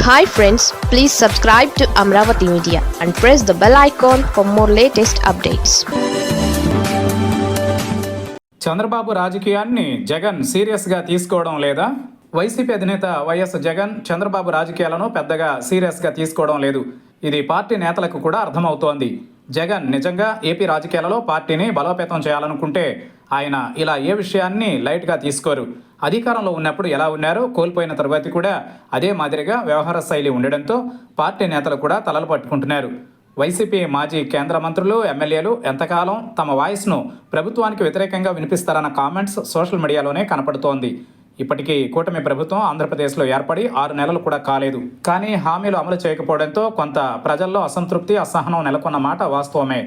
Hi friends please subscribe to Amaravati media and press the bell icon for more latest updates Chandrababu రాజకీయాన్ని జగన్ సీరియస్గా తీసుకోవడం లేదా? YCP అధినేత YS Jagan Chandrababu రాజకీయాలను పెద్దగా సీరియస్గా తీసుకోవడం లేదు. ఇది పార్టీ నేతలకు కూడా అర్థమవుతోంది. జగన్ నిజంగా ఏపీ రాజకీయాలలో పార్టీని బలోపేతం చేయాలనుకుంటే ఆయన ఇలా ఏ విషయాన్ని లైట్గా తీసుకోరు? అధికారంలో ఉన్నప్పుడు ఎలా ఉన్నారో? కోల్పోయిన తర్వాత కూడా అదే మాదిరిగా వ్యవహార శైలి ఉండడంతో పార్టీ నేతలు కూడా తలలు పట్టుకుంటున్నారు. వైసీపీ మాజీ కేంద్ర మంత్రులు ఎమ్మెల్యేలు ఎంతకాలం తమ వాయిస్ను ప్రభుత్వానికి వ్యతిరేకంగా వినిపిస్తారన్న కామెంట్స్ సోషల్ మీడియాలోనే కనపడుతోంది. ఇప్పటికీ కూటమి ప్రభుత్వం ఆంధ్రప్రదేశ్లో ఏర్పడి ఆరు నెలలు కూడా కాలేదు. కానీ హామీలు అమలు చేయకపోవడంతో కొంత ప్రజల్లో అసంతృప్తి అసహనం నెలకొన్న మాట వాస్తవమే.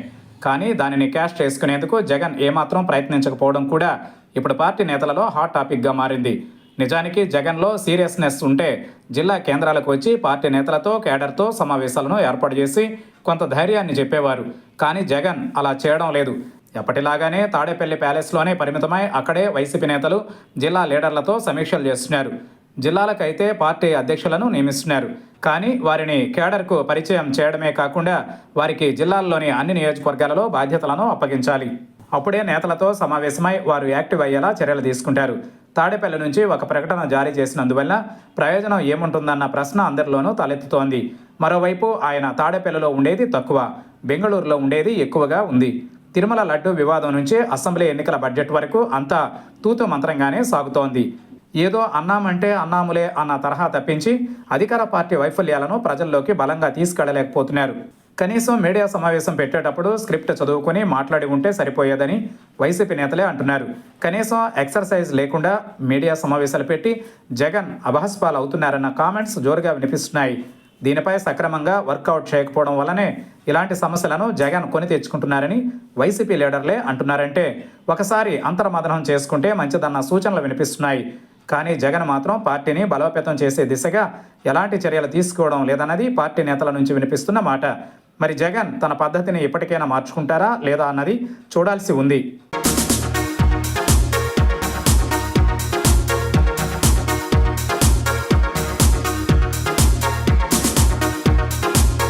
కానీ దానిని క్యాష్ చేసుకునేందుకు జగన్ ఏమాత్రం ప్రయత్నించకపోవడం కూడా ఇప్పుడు పార్టీ నేతలలో హాట్ టాపిక్గా మారింది. నిజానికి జగన్లో సీరియస్నెస్ ఉంటే జిల్లా కేంద్రాలకు వచ్చి పార్టీ నేతలతో కేడర్తో సమావేశాలను ఏర్పాటు చేసి కొంత ధైర్యాన్ని చెప్పేవారు. కానీ జగన్ అలా చేయడం లేదు. ఎప్పటిలాగానే తాడేపల్లి ప్యాలెస్లోనే పరిమితమై అక్కడే వైసీపీ నేతలు జిల్లా లీడర్లతో సమీక్షలు చేస్తున్నారు. జిల్లాలకైతే పార్టీ అధ్యక్షులను నియమిస్తున్నారు. కానీ వారిని కేడర్కు పరిచయం చేయడమే కాకుండా వారికి జిల్లాల్లోని అన్ని నియోజకవర్గాలలో బాధ్యతలను అప్పగించాలి. అప్పుడే నేతలతో సమావేశమై వారు యాక్టివ్ అయ్యేలా చర్యలు తీసుకుంటారు. తాడేపల్లి నుంచి ఒక ప్రకటన జారీ చేసినందువల్ల ప్రయోజనం ఏముంటుందన్న ప్రశ్న అందరిలోనూ తలెత్తుతోంది. మరోవైపు ఆయన తాడేపల్లిలో ఉండేది తక్కువ బెంగళూరులో ఉండేది ఎక్కువగా ఉంది. తిరుమల లడ్డు వివాదం నుంచి అసెంబ్లీ ఎన్నికల బడ్జెట్ వరకు అంతా తూతు మంత్రంగానే సాగుతోంది. ఏదో అన్నామంటే అన్నాములే అన్న తరహా తప్పించి అధికార పార్టీ వైఫల్యాలను ప్రజల్లోకి బలంగా తీసుకెళ్ళలేకపోతున్నారు. కనీసం మీడియా సమావేశం పెట్టేటప్పుడు స్క్రిప్ట్ చదువుకొని మాట్లాడి ఉంటే సరిపోయేదని వైసీపీ నేతలే అంటున్నారు. కనీసం ఎక్సర్సైజ్ లేకుండా మీడియా సమావేశాలు పెట్టి జగన్ అభహస్పాలు అవుతున్నారన్న కామెంట్స్ జోరుగా వినిపిస్తున్నాయి. దీనిపై సక్రమంగా వర్కౌట్ చేయకపోవడం వల్లనే ఇలాంటి సమస్యలను జగన్ కొని తెచ్చుకుంటున్నారని వైసీపీ లీడర్లే అంటున్నారంటే ఒకసారి అంతర్మదనం చేసుకుంటే మంచిదన్న సూచనలు వినిపిస్తున్నాయి. కానీ జగన్ మాత్రం పార్టీని బలోపేతం చేసే దిశగా ఎలాంటి చర్యలు తీసుకోవడం లేదన్నది పార్టీ నేతల నుంచి వినిపిస్తున్న మాట. మరి జగన్ తన పద్ధతిని ఇప్పటికైనా మార్చుకుంటారా లేదా అన్నది చూడాల్సి ఉంది.